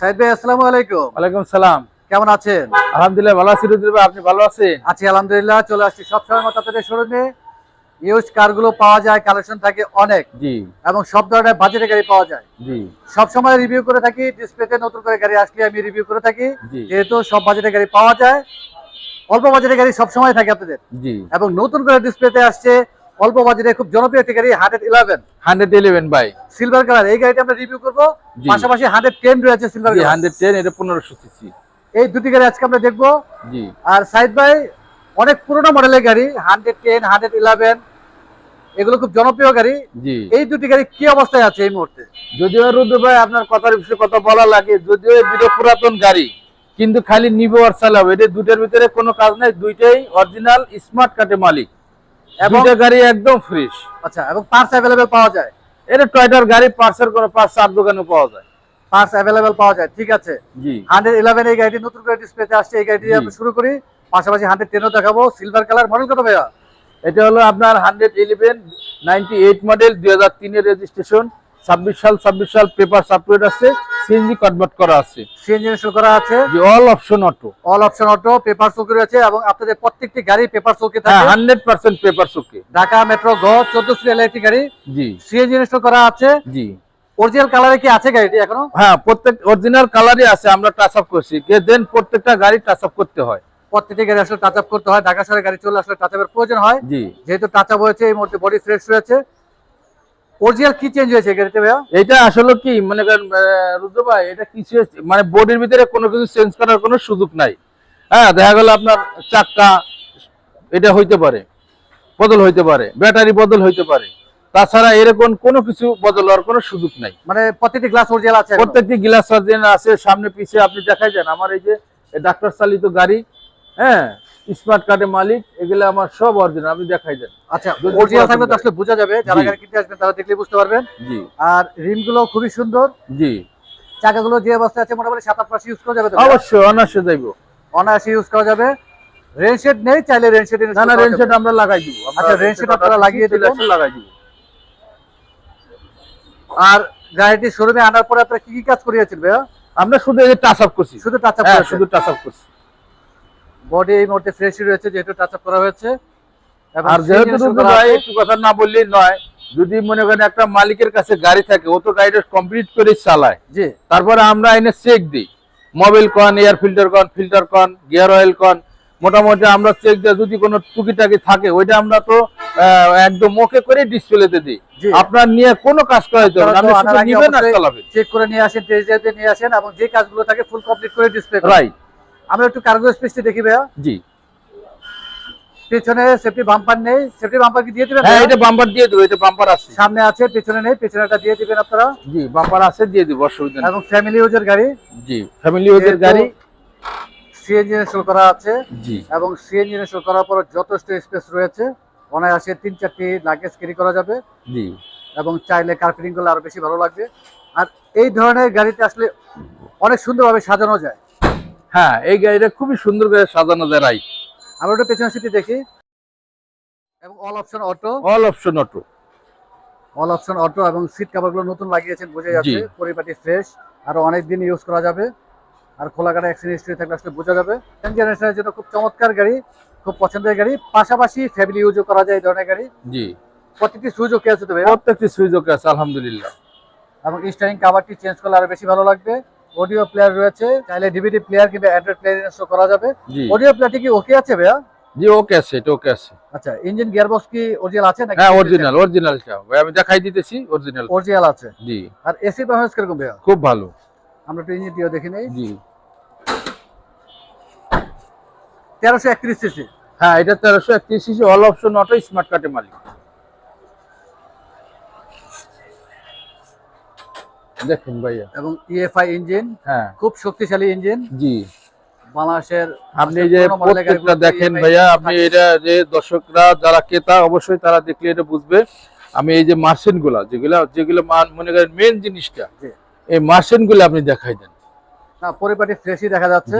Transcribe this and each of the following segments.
সাইদ ভাই আসসালামু আলাইকুম। ওয়ালাইকুম সালাম। কেমন আছেন? আলহামদুলিল্লাহ ভালো আছি রুদ্র ভাই আপনি ভালো আছেন? আছি আলহামদুলিল্লাহ চলে আসছি সবসময় মতো আপনাদের শোরুমে। ইউজ কারগুলো পাওয়া যায় কালেকশন থাকে অনেক। জি। এবং সব ধরনের বাজেটের গাড়ি পাওয়া যায়। জি। সব সময় রিভিউ করে থাকি ডিসপ্লেতে নতুন করে গাড়ি আসলে আমি রিভিউ করে থাকি। যেহেতু সব বাজেটের গাড়ি পাওয়া যায় অল্প বাজেটের গাড়ি সব সময় থাকে আপনাদের। জি। এবং নতুন করে ডিসপ্লেতে আসছে অল্প বাজেটে খুব জনপ্রিয় একটি গাড়ি hundred eleven hundred eleven by silver colour এই গাড়িটা আমরা রিভিউ করব। পাশাপাশি হান্ড্রেড টেন রয়েছে সিলভার হান্ড্রেড টেন এটা পনেরোশো সিসি এই দুটি গাড়ি আজকে আমরা দেখব। জি। আর সাইদ ভাই অনেক পুরোনো মডেলের গাড়ি হান্ড্রেড টেন হান্ড্রেড ইলেভেন এগুলো খুব জনপ্রিয় গাড়ি। এই দুটি গাড়ি কি অবস্থায় আছে এই মুহূর্তে? যদিও রুদ্র ভাই আপনার কথার বিষয়ে কথা বলা লাগে যদিও দুটো পুরাতন গাড়ি কিন্তু খালি নিবো আর চালাবো। এটা দুটার ভিতরে কোনো কাজ নাই দুইটাই অরিজিনাল স্মার্ট কার্ডে মালিক। দুইটা গাড়ি একদম ফ্রেশ আচ্ছা এবং পার্টস অ্যাভেলেবেল পাওয়া যায়? এটা টয়টার গাড়ি কোনো পার্স চার দোকানে পাওয়া যায়। পার্টস অ্যাভেলেবেল পাওয়া যায় ঠিক আছে? জি। হান্ড্রেড ইলেভেন এই গাড়িটি নতুন করে ডিসপ্লেতে আসছে এই গাড়িটি। আমরা শুরু করি। পাশাপাশি হান্ড্রেড টেনও দেখাবো। সিলভার কালার মডেল কত ভাইয়া? এটা হলো আপনার hundred eleven ninety eight model দুই হাজার তিনের রেজিস্ট্রেশন ছাব্বিশ সাল ছাব্বিশ সাল পেপার আছে সিএনজি কনভার্ট করা আছে। সিএনজি ইনস্টল করা আছে। যে all option auto all option auto paper চৌকি রয়েছে এবং আপনাদের প্রত্যেকটি গাড়ি পেপার চৌকি থাকে। Hundred percent paper Dhaka metro গ চোদ্দ সিরিয়াল একটি গাড়ি। জি। সিএনজি ইনস্টল করা আছে। জি। অরিজিনাল কালারে কি আছে গাড়িটি এখনও? হ্যাঁ প্রত্যেক অরিজিনাল কালারই আছে আমরা টাচ আপ করছি। দেন প্রত্যেকটা গাড়ি টাচ আপ করতে হয়। প্রত্যেকটি গাড়ি আসলে টাচ আপ করতে হয়। ঢাকা গাড়ি চলে আসলে টাচ আপের প্রয়োজন হয়। জি। যেহেতু টাচ আপ হয়েছে এই মুহূর্তে বডি ফ্রেশ রয়েছে। অরিজিনাল কি চেঞ্জ হয়েছে গাড়িতে ভাইয়া? এটা আসলে কি মনে রুদ্র ভাই এটা কিছু মানে বডির ভিতরে কোনো কিছু চেঞ্জ করার কোনো সুযোগ নাই। হ্যাঁ দেখা গেল আপনার চাক্কা এটা হইতে পারে বদল হইতে পারে ব্যাটারি বদল হইতে পারে। তাছাড়া এরকম কোনো কিছু বদল হওয়ার কোনো সুযোগ নাই। মানে প্রত্যেকটি গ্লাস অরিজিনাল আছে প্রত্যেকটি গ্লাস সার্জেন আছে সামনে পিছিয়ে আপনি দেখাই যান আমার এই যে ডাক্তার চালিত গাড়ি হ্যাঁ স্মার্ট কার্ডের মালিক এগুলো আমার সব অরিজিনাল আপনি দেখাই যান আচ্ছা অরিজিনাল থাকলে তো আসলে বোঝা যাবে যারা গাড়ি কিনতে আসবেন তারা দেখলে বুঝতে পারবেন। জি। আর খুবই সুন্দর। জি। চাকাগুলো যে অবস্থায় আছে মোটামুটি সাত আট মাস ইউজ করা যাবে অবশ্যই অনার্সে যাইব। অনায়াসে ইউজ করা যাবে। রেনশেড নেই চাইলে রেনশেড না না সেট আমরা লাগাই দিব। আচ্ছা, set আপনারা লাগিয়ে দিবেন। লাগাই দিব। আর গাড়িটি শোরুমে আনার পরে আপনারা কি কি কাজ করিয়েছেন ভাইয়া? আমরা শুধু এই টাচ আপ করছি। শুধু টাচ আপ হ্যাঁ শুধু টাচ আপ করছি। বডি এই মুহূর্তে ফ্রেশই রয়েছে যেহেতু টাচ আপ করা হয়েছে। আর যেহেতু ভাই একটু কথা না বললেই নয় যদি মনে করেন একটা মালিকের কাছে গাড়ি থাকে ও তো গাড়িটা কমপ্লিট করে চালায়। জি। তারপরে আমরা এনে চেক দিই। মোবাইল কন এয়ার ফিল্টার কন ফিল্টার কন গিয়ার অয়েল কন মোটামুটি আমরা চেক দিয়ে যদি কোনো টুকিটাকি থাকে ওইটা আমরা তো একদম ওকে করে ডিসপ্লেতে দিই। আপনার নিয়ে কোনো কাজ হবে আর অবশ্যই- চালাবেন। চেক করে নিয়ে আসেন টেস্ট নিয়ে আসেন এবং যে কাজগুলো থাকে ফুল কমপ্লিট করে ডিসপ্লে রাইট আমরা একটু কার্গো স্পেসটি দেখি ভাইয়া। জি। পেছনে সেফটি বাম্পার নেই। সেফটি বাম্পার কি দিয়ে দিবেন হ্যাঁ এটা বাম্পার দিয়ে দেবো এটা বাম্পার আছে। সামনে আছে পেছনে নেই পেছনেটা দিয়ে দিবেন আপনারা। জি বাম্পার আছে দিয়ে দিব অসুবিধা নেই। এবং ফ্যামিলি ইউজের গাড়ি। জি ফ্যামিলি যেহেতু গাড়ি। সিএনজি ইনস্টল করা আছে জি। এবং সিএনজি ইনস্টল করার পর যথেষ্ট স্পেস রয়েছে। অনায়াসে তিন চারটি লাগেজ ক্যারি করা যাবে। জি। এবং চাইলে কার্পেটিং করলে আরও বেশি ভালো লাগবে। আর এই ধরনের গাড়িতে আসলে অনেক সুন্দরভাবে সাজানো যায়। হ্যাঁ এই গাড়িটা খুবই সুন্দর করে সাজানো যায় রাইট। আমরা একটু পেছনের সিটি দেখি। এবং all option auto all option auto all option auto এবং সিট কভারগুলো নতুন লাগিয়েছেন বোঝা যাচ্ছে। পরিপাটি ফ্রেশ আরও অনেক দিন ইউজ করা যাবে। আর খোলা গাড়ি অ্যাক্সিডেন্ট হিস্ট্রি থাকলে আসলে বোঝা যাবে। জেনারেশনের জন্য খুব চমৎকার গাড়ি খুব পছন্দের গাড়ি। পাশাপাশি ফ্যামিলি ইউজও করা যায় এই ধরনের গাড়ি। জি। প্রত্যেকটি সুইচ ওকে আছে তো ভাইয়া? প্রত্যেকটি সুযোগ আছে আলহামদুলিল্লাহ। এবং স্টারিং কাভারটি চেঞ্জ করলে আরও বেশি ভালো লাগবে। অডিও প্লেয়ার রয়েছে। চাইলে ডিভিডি প্লেয়ার কিংবা অ্যান্ড্রয়েড প্লেয়ার ইনস্টল করা যাবে। অডিও প্লেয়ারটি কি ওকে আছে ভাইয়া? জি ওকে আছে এটা ওকে আছে। আচ্ছা ইঞ্জিন গিয়ারবক্স কি অরিজিনাল আছে নাকি হ্যাঁ অরিজিনাল অরিজিনাল ভাই আমি দেখাই দিতেছি অরিজিনাল অরিজিনাল আছে। জি। আর এসি পারফরমেন্স কীরকম ভাইয়া? খুব ভালো। আমরা একটু ইঞ্জিনটিও দেখে নেই। জি। তেরোশো একত্রিশ সিসি হ্যাঁ এটা তেরোশো একত্রিশ CC all option auto smart কার্ডের মালিক। দেখুন ভাইয়া। এবং ইএফআই ইঞ্জিন হ্যাঁ। খুব শক্তিশালী ইঞ্জিন জি। বাংলাদেশের আপনি যে প্রত্যেকটা দেখেন ভাইয়া আপনি এটা যে দর্শকরা যারা ক্রেতা অবশ্যই তারা দেখলে এটা বুঝবে। আমি এই যে মার্সেনগুলা যেগুলা যেগুলো মনে করেন মেন জিনিসটা এই মার্সেনগুলো আপনি দেখাই দেন। না পরিপাটি ফ্রেশই দেখা যাচ্ছে।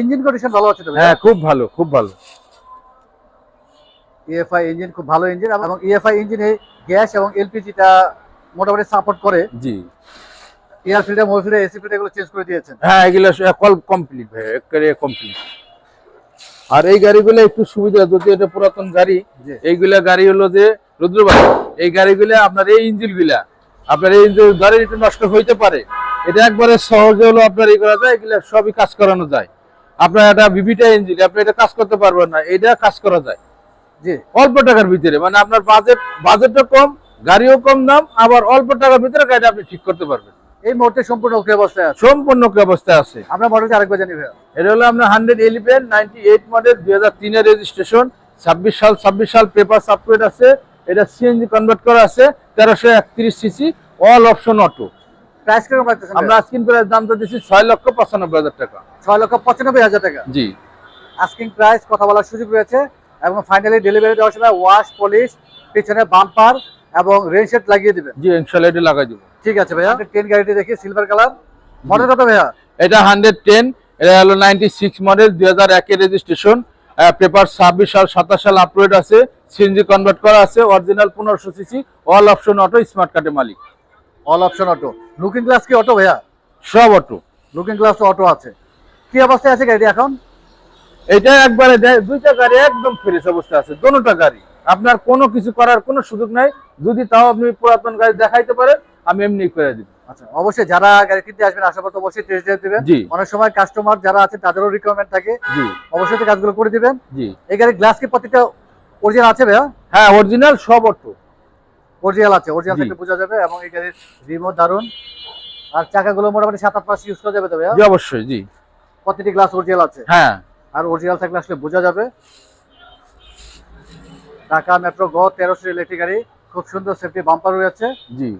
ইঞ্জিন কন্ডিশন ভালো আছে তো হ্যাঁ খুব ভালো খুব ভালো। ইএফআই ইঞ্জিন খুব ভালো ইঞ্জিন এবং ইএফআই ইঞ্জিনে গ্যাস এবং এলপিজিটা মোটামুটি সাপোর্ট করে জি। Air filter mobil filter AC filter এগুলো চেঞ্জ করে দিয়েছেন। হ্যাঁ এগুলো কল কমপ্লিট ভাই একেবারে কমপ্লিট আর এই গাড়িগুলো একটু সুবিধা যদি এটা পুরাতন গাড়ি এইগুলা গাড়ি হলো যে রুদ্র এই গাড়িগুলা আপনার এই ইঞ্জিনগুলা আপনার এই ইঞ্জিন গাড়ি একটু নষ্ট হইতে পারে এটা একবারে সহজে হলো আপনার এই করা যায় এগুলা সবই কাজ করানো যায়। আপনার এটা ভিভিটা ইঞ্জিন আপনি এটা কাজ করতে পারবেন না এটা কাজ করা যায়। জি। অল্প টাকার ভিতরে মানে আপনার বাজেট বাজেটও কম গাড়িও কম দাম আবার অল্প টাকার ভিতরে গাড়ি আপনি ঠিক করতে পারবেন। এই মুহূর্তে সম্পূর্ণ ওকে অবস্থায় আছে? সম্পূর্ণ অবস্থায় আছে। আমরা মডেলটা আরেকবার জানি ভাইয়া। এটা হলো আপনার hundred eleven ninety eight model দুই হাজার তিনের রেজিস্ট্রেশন ছাব্বিশ সাল ছাব্বিশ সাল পেপার সাপোর্ট আছে। এটা সিএনজি কনভার্ট করা আছে তেরোশো একত্রিশ CC all option auto price রাখতেছেন আমরা আস্কিন প্রাইস দামটা দিচ্ছি ছয় লক্ষ পঁচানব্বই হাজার টাকা। ছয় লক্ষ পঁচানব্বই হাজার টাকা। জি। আস্কিং প্রাইস কথা বলার সুযোগ রয়েছে। এবং ফাইনালি ডেলিভারি দেওয়ার সময় ওয়াশ পলিশ পিছনে বাম্পার এবং রেনশেড লাগিয়ে দিবেন। জি ইনশাল্লাহ এটা লাগাই দেবো। ঠিক আছে ভাইয়া। টেন গাড়িটি দেখি সিলভার কালার মডেল কত ভাইয়া? এটা হান্ড্রেড টেন এটা হলো নাইনটি সিক্স মডেল দুই হাজার একের রেজিস্ট্রেশন পেপার ছাব্বিশ সাল সাতাশ সাল আপলোড আছে সিএনজি কনভার্ট করা আছে অরিজিনাল পনেরোশো CC all option auto smart কার্ডের মালিক। All option auto looking glass কি অটো ভাইয়া? সব অটো লুকিং গ্লাস অটো আছে। কি অবস্থায় আছে গাড়িটি এখন? এটা একবারে দেয়- দুইটা গাড়ি একদম ফ্রেশ অবস্থা আছে দোনোটা গাড়ি। আপনার কোনো কিছু করার কোনো সুযোগ নাই। যদি তাও আপনি পুরাতন গাড়ি দেখাইতে পারেন আমি এমনি করে দিব। আচ্ছা অবশ্যই যারা গাড়ি কিনতে আসবেন আশা করতে অবশ্যই টেস্ট ড্রাইভ দিবেন। অনেক সময় কাস্টমার যারা আছে তাদেরও রিকোয়ারমেন্ট থাকে। জি। অবশ্যই তো কাজগুলো করে দিবেন। জি। এই গাড়ির গ্লাস কি প্রত্যেকটা অরিজিনাল আছে ভাইয়া? হ্যাঁ অরিজিনাল সব অটো। অরিজিনাল আছে অরিজিনাল থেকে বোঝা যাবে এবং এই গাড়ির রিমোট দারুণ আর চাকাগুলো মোটামুটি সাত আট মাস ইউজ করা যাবে তো ভাইয়া? জি অবশ্যই জি। প্রতিটি গ্লাস অরিজিনাল আছে। হ্যাঁ। আর অরিজিনাল থাকলে আসলে বোঝা যাবে। ঢাকা মেট্রো গ তেরোশো ইলেকট্রিক গাড়ি। খুব সুন্দর সেফটি বাম্পার রয়েছে। জি।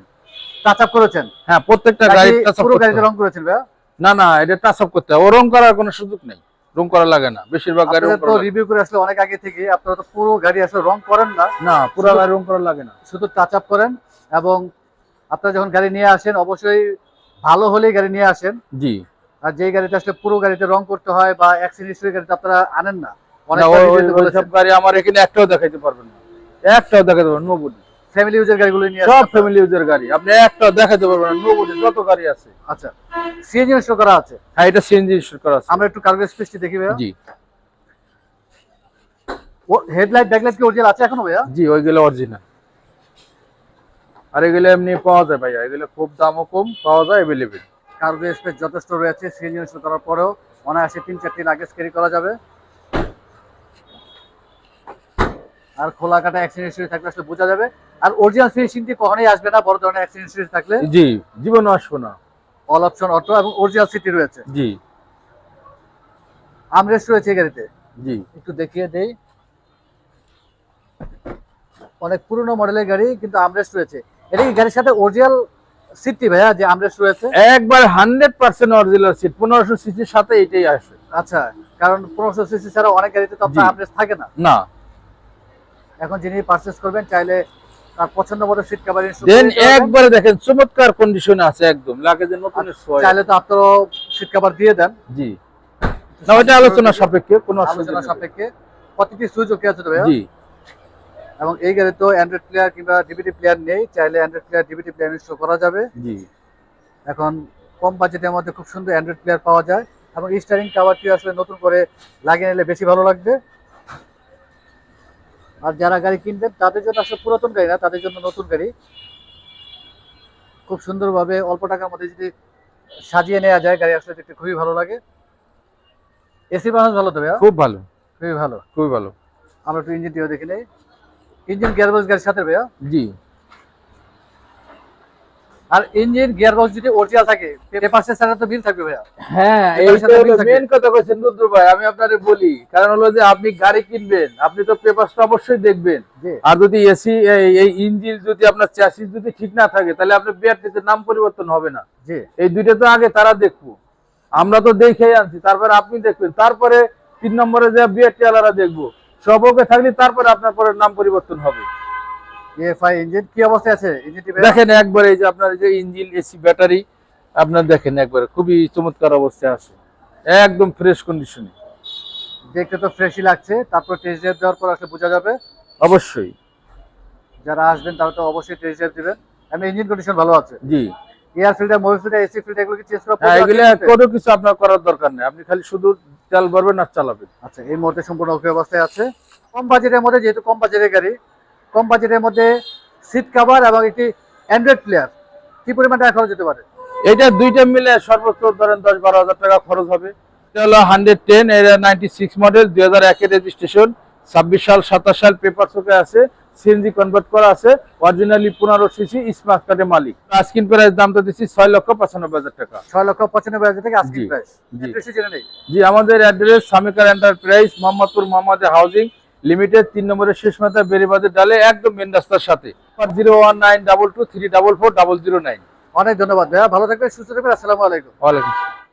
টাচ আপ করেছেন? হ্যাঁ প্রত্যেকটা গাড়ি গাড়ি up পুরো গাড়িতে রং করেছেন ভাইয়া? না না এটা টাচ আপ করতে ও রং করার কোনো সুযোগ নেই। রং করা লাগে না। বেশিরভাগ গাড়ি তো রিভিউ করে আসলে অনেক আগে থেকে আপনারা তো পুরো গাড়ি আসলে রং করেন না। না পুরো গাড়ি রং করা লাগে না। শুধু টাচ আপ করেন এবং আপনারা যখন গাড়ি নিয়ে আসেন অবশ্যই ভালো হলেই গাড়ি নিয়ে আসেন। জি। আর যেই গাড়িতে আসলে পুরো গাড়িতে রং করতে হয় বা অ্যাক্সিডেন্ট গাড়িতে আপনারা আনেন না। অনেক না, ওই- ওই- ওই সব গাড়ি আমার এখানে একটাও দেখাইতে পারবেন না। একটাও দেখাতে পারবেন নোবডি ফ্যামিলি ইউজের গাড়িগুলো নিয়ে সব ফ্যামিলি ইউজের গাড়ি। আপনি একটাও দেখাতে পারবেন না নোবডি যত গাড়ি আছে। আচ্ছা সিএনজি ইনস্টল করা আছে? হ্যাঁ এটা সিএনজি ইনস্টল করা আছে। আমরা একটু কার্গো স্পেসটি দেখি ভাইয়া। জি। ও হেডলাইট ব্যাকলাইট কি অরিজিনাল আছে এখনও ভাইয়া? জি ওইগুলো অরিজিনাল আর এগুলো এমনি পাওয়া যায় ভাইয়া এগুলো খুব দামও কম পাওয়া যায় অ্যাভেলেবেল কার্গো স্পেস যথেষ্ট রয়েছে সিএনজি ইনস্টল করার পরেও অনায়াসে তিন চারটি লাগেজ ক্যারি করা যাবে। আর খোলা কাটা অ্যাক্সিডেন্ট হিস্ট্রি থাকলে আসলে বোঝা যাবে। আর অরিজিনাল ফিনিশিংটি কখনোই আসবে না বড় ধরনের অ্যাক্সিডেন্ট হিস্ট্রি থাকলে। জি জীবনে আসব না। অল অপশন অটো এবং অরিজিনাল সিটি রয়েছে। জি। আমরেস্ট রয়েছে গাড়িতে। জি। একটু দেখিয়ে দেই। অনেক পুরনো মডেলের গাড়ি কিন্তু আমরেস্ট রয়েছে। এটা কি গাড়ির সাথে অরিজিনাল সিটটি ভাইয়া যে আমরেস্ট রয়েছে? একবার হান্ড্রেড পার্সেন্ট অরিজিনাল সিট পনেরোশো সিসির সাথে এটাই আসে। আচ্ছা কারণ পনেরোশো সিসি ছাড়া অনেক গাড়িতে তো আপনার। আমরেস্ট থাকে না। না। এখন যিনি পারচেস করবেন চাইলে তার পছন্দ মতো সিট কাভার দেন একবারে দেখেন চমৎকার কন্ডিশনে আছে একদম। লাগে নতুন চাইলে তো আপনারও সিট কাভার দিয়ে দেন। জি। না ওইটা আলোচনা সাপেক্ষে কোনো আলোচনা সাপেক্ষে। প্রতিটি সুইচ ওকে আছে তো ভাইয়া জি। এবং এই গাড়ি তো অ্যান্ড্রয়েড প্লেয়ার কিংবা ডিভিডি প্লেয়ার নেই চাইলে android player DVD player install করা যাবে। জি। এখন কম বাজেটের মধ্যে খুব সুন্দর অ্যান্ড্রয়েড প্লেয়ার পাওয়া যায়। এবং স্টারিং কাভারটি আসলে নতুন করে লাগিয়ে নিলে বেশি ভালো লাগবে। আর যারা গাড়ি কিনবেন তাদের জন্য আসলে পুরাতন গাড়ি না তাদের জন্য নতুন গাড়ি। খুব সুন্দরভাবে অল্প টাকার মধ্যে যদি সাজিয়ে নেওয়া যায় গাড়ি আসলে দেখতে খুবই ভালো লাগে। এসি বানাস ভালো তো ভাইয়া? খুব ভালো। খুবই ভালো। খুবই ভালো। আমরা একটু ইঞ্জিনটিও দেখে নেই। ইঞ্জিন গিয়ারবক্স গাড়ির সাথে ভাইয়া? জি। আর ইঞ্জিন গিয়ারবক্স যদি অরিজিনাল থাকে। পেপারসের সাথে তো বিল থাকবে ভাইয়া। হ্যাঁ মেন কথা কইছেন রুদ্র ভাই আমি আপনারে বলি কারণ হলো যে আপনি গাড়ি কিনবেন আপনি তো পেপারসটা অবশ্যই দেখবেন। আর যদি এসি এই ইঞ্জিন যদি আপনার চ্যাসিস যদি ঠিক না থাকে তাহলে আপনার বিআরটিতে নাম পরিবর্তন হবে না। জি। এই দুইটা তো আগে তারা দেখব। আমরা তো দেখেই আনছি তারপরে আপনি দেখবেন। তারপরে তিন নম্বরে যে বিআরটি আলারা দেখব। সব ওকে থাকলে তারপরে আপনার পরে নাম পরিবর্তন হবে। এফআই ইঞ্জিন কি অবস্থায় আছে? ইঞ্জিনটি দেখেন একবারে এই যে আপনার এই যে ইঞ্জিন এসি ব্যাটারি আপনার দেখেন একবারে খুবই চমৎকার অবস্থায় আছে। একদম ফ্রেশ কন্ডিশনে দেখতে তো ফ্রেশই লাগছে তারপর টেস্ট ড্রাইভ দেওয়ার পর আসলে বোঝা যাবে। অবশ্যই। যারা আসবেন তারা তো অবশ্যই টেস্ট ড্রাইভ দিবেন। আমি ইঞ্জিন কন্ডিশন ভালো আছে। জি। Air filter mobil filter AC filter এগুলো কি চেঞ্জ করা হ্যাঁ এগুলো কোনো কিছু আপনার করার দরকার নেই। আপনি খালি শুধু তেল ভরবেন আর চালাবেন। আচ্ছা এই মুহূর্তে সম্পূর্ণ ওকে অবস্থায় আছে। কম বাজেটের মধ্যে যেহেতু কম বাজেটের গাড়ি কম বাজেটের মধ্যে সিট কভার এবং একটি অ্যান্ড্রয়েড প্লেয়ার কি পরিমাণ টাকা খরচ যেতে পারে? এটা দুইটা মিলে সর্বোচ্চ ধরেন দশ বারো হাজার টাকা খরচ হবে। এটা হলো হান্ড্রেড টেন এটা নাইনটি সিক্স মডেল দুই হাজার একের রেজিস্ট্রেশন ছাব্বিশ সাল সাতাশ সাল পেপার চোখে আছে সিএনজি কনভার্ট করা আছে অরিজিনালি পনেরো সিসি স্মার্ট কার্ডের মালিক। আস্কিন প্রাইস দামটা দিচ্ছি ছয় লক্ষ পঁচানব্বই হাজার টাকা। ছয় লক্ষ পঁচানব্বই হাজার থেকে আজকের প্রাইস জি। আমাদের address Samikar enterprise Mohammadpur Mohammad housing limited তিন নম্বরের শেষ মাথা বেরিবাদের ডালে একদম মেন রাস্তার সাথে। Zero one nine double two three double four double zero nine. অনেক ধন্যবাদ ভাইয়া ভালো থাকবেন সুস্থ থাকবেন আসসালামু আলাইকুম। ওয়ালাইকুম আসসালাম।